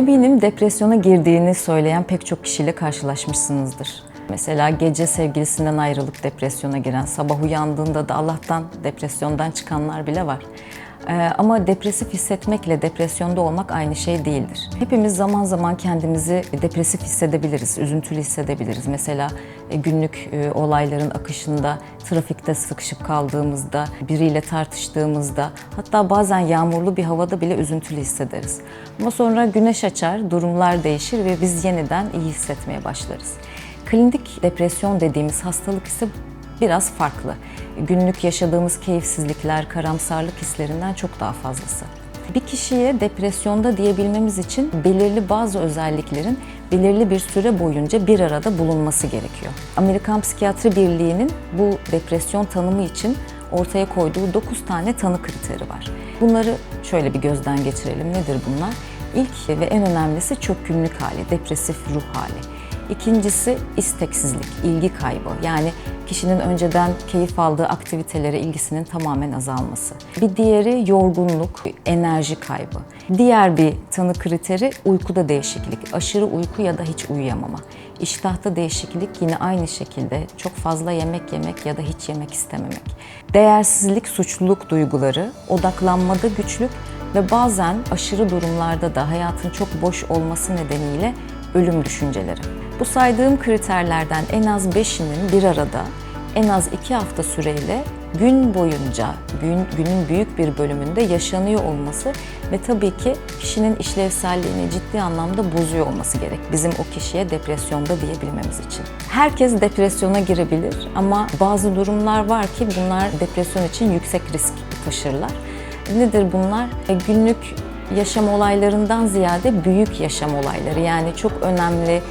Eminim depresyona girdiğini söyleyen pek çok kişiyle karşılaşmışsınızdır. Mesela gece sevgilisinden ayrılıp depresyona giren, sabah uyandığında da Allah'tan depresyondan çıkanlar bile var. Ee, ama depresif hissetmekle depresyonda olmak aynı şey değildir. Hepimiz zaman zaman kendimizi depresif hissedebiliriz, üzüntülü hissedebiliriz. Mesela e, günlük e, olayların akışında, trafikte sıkışıp kaldığımızda, biriyle tartıştığımızda, hatta bazen yağmurlu bir havada bile üzüntülü hissederiz. Ama sonra güneş açar, durumlar değişir ve biz yeniden iyi hissetmeye başlarız. Klinik depresyon dediğimiz hastalık ise biraz farklı. Günlük yaşadığımız keyifsizlikler, karamsarlık hislerinden çok daha fazlası. Bir kişiye depresyonda diyebilmemiz için belirli bazı özelliklerin belirli bir süre boyunca bir arada bulunması gerekiyor. Amerikan Psikiyatri Birliği'nin bu depresyon tanımı için ortaya koyduğu 9 tane tanı kriteri var. Bunları şöyle bir gözden geçirelim. Nedir bunlar? İlk ve en önemlisi çökkünlük hali, depresif ruh hali. İkincisi isteksizlik, ilgi kaybı. Yani kişinin önceden keyif aldığı aktivitelere ilgisinin tamamen azalması. Bir diğeri yorgunluk, enerji kaybı. Diğer bir tanı kriteri uykuda değişiklik, aşırı uyku ya da hiç uyuyamama. İştahta değişiklik yine aynı şekilde çok fazla yemek yemek ya da hiç yemek istememek. Değersizlik, suçluluk duyguları, odaklanmada güçlük ve bazen aşırı durumlarda da hayatın çok boş olması nedeniyle ölüm düşünceleri. Bu saydığım kriterlerden en az 5'inin bir arada en az 2 hafta süreyle gün boyunca, gün, günün büyük bir bölümünde yaşanıyor olması ve tabii ki kişinin işlevselliğini ciddi anlamda bozuyor olması gerek. Bizim o kişiye depresyonda diyebilmemiz için. Herkes depresyona girebilir ama bazı durumlar var ki bunlar depresyon için yüksek risk taşırlar. Nedir bunlar? E, günlük yaşam olaylarından ziyade büyük yaşam olayları yani çok önemli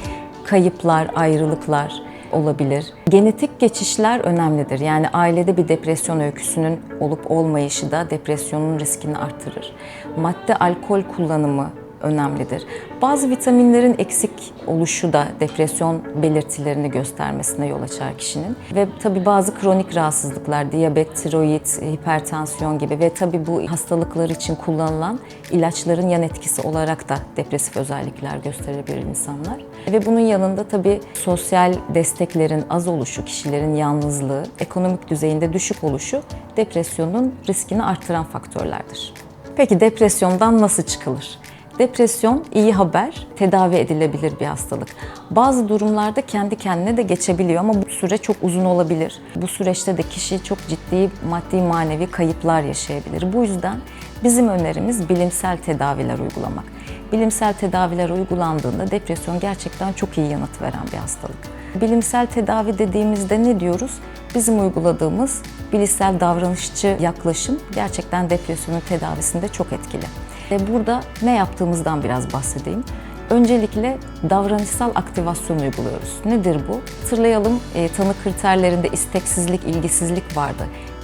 kayıplar, ayrılıklar olabilir. Genetik geçişler önemlidir. Yani ailede bir depresyon öyküsünün olup olmayışı da depresyonun riskini artırır. Madde alkol kullanımı önemlidir. Bazı vitaminlerin eksik oluşu da depresyon belirtilerini göstermesine yol açar kişinin. Ve tabii bazı kronik rahatsızlıklar, diyabet, tiroid, hipertansiyon gibi ve tabii bu hastalıklar için kullanılan ilaçların yan etkisi olarak da depresif özellikler gösterebilir insanlar. Ve bunun yanında tabii sosyal desteklerin az oluşu, kişilerin yalnızlığı, ekonomik düzeyinde düşük oluşu depresyonun riskini artıran faktörlerdir. Peki depresyondan nasıl çıkılır? Depresyon iyi haber, tedavi edilebilir bir hastalık. Bazı durumlarda kendi kendine de geçebiliyor ama bu süre çok uzun olabilir. Bu süreçte de kişi çok ciddi maddi manevi kayıplar yaşayabilir. Bu yüzden bizim önerimiz bilimsel tedaviler uygulamak. Bilimsel tedaviler uygulandığında depresyon gerçekten çok iyi yanıt veren bir hastalık. Bilimsel tedavi dediğimizde ne diyoruz? Bizim uyguladığımız bilişsel davranışçı yaklaşım gerçekten depresyonun tedavisinde çok etkili. Burada ne yaptığımızdan biraz bahsedeyim. Öncelikle davranışsal aktivasyon uyguluyoruz. Nedir bu? Hatırlayalım e, tanı kriterlerinde isteksizlik, ilgisizlik vardı.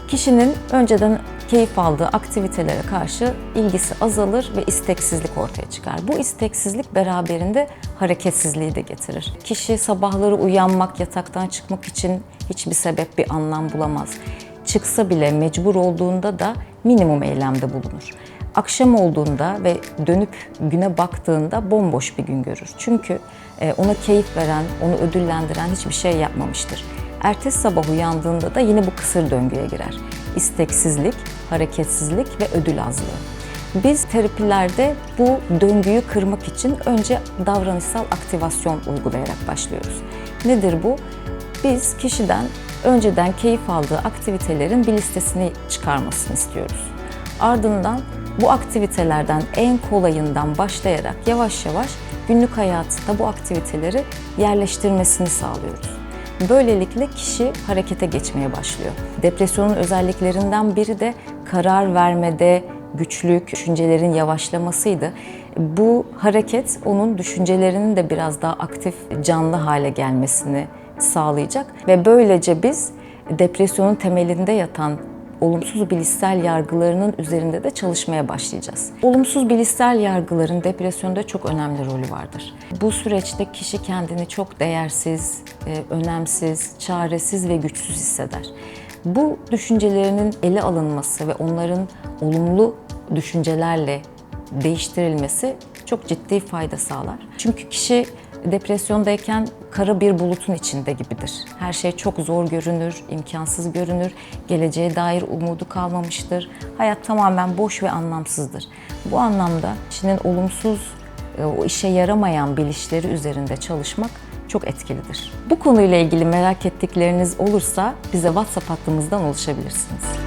Kişinin önceden keyif aldığı aktivitelere karşı ilgisi azalır ve isteksizlik ortaya çıkar. Bu isteksizlik beraberinde hareketsizliği de getirir. Kişi sabahları uyanmak, yataktan çıkmak için hiçbir sebep, bir anlam bulamaz. Çıksa bile mecbur olduğunda da minimum eylemde bulunur. Akşam olduğunda ve dönüp güne baktığında bomboş bir gün görür. Çünkü e, ona keyif veren, onu ödüllendiren hiçbir şey yapmamıştır. Ertesi sabah uyandığında da yine bu kısır döngüye girer. İsteksizlik, hareketsizlik ve ödül azlığı. Biz terapilerde bu döngüyü kırmak için önce davranışsal aktivasyon uygulayarak başlıyoruz. Nedir bu? Biz kişiden önceden keyif aldığı aktivitelerin bir listesini çıkarmasını istiyoruz. Ardından bu aktivitelerden en kolayından başlayarak yavaş yavaş günlük hayatında bu aktiviteleri yerleştirmesini sağlıyoruz. Böylelikle kişi harekete geçmeye başlıyor. Depresyonun özelliklerinden biri de karar vermede güçlük, düşüncelerin yavaşlamasıydı. Bu hareket onun düşüncelerinin de biraz daha aktif, canlı hale gelmesini sağlayacak ve böylece biz depresyonun temelinde yatan olumsuz bilişsel yargılarının üzerinde de çalışmaya başlayacağız. Olumsuz bilişsel yargıların depresyonda çok önemli rolü vardır. Bu süreçte kişi kendini çok değersiz, e, önemsiz, çaresiz ve güçsüz hisseder. Bu düşüncelerinin ele alınması ve onların olumlu düşüncelerle değiştirilmesi çok ciddi fayda sağlar. Çünkü kişi depresyondayken kara bir bulutun içinde gibidir. Her şey çok zor görünür, imkansız görünür, geleceğe dair umudu kalmamıştır. Hayat tamamen boş ve anlamsızdır. Bu anlamda kişinin olumsuz, e, o işe yaramayan bilişleri üzerinde çalışmak çok etkilidir. Bu konuyla ilgili merak ettikleriniz olursa bize WhatsApp hattımızdan ulaşabilirsiniz.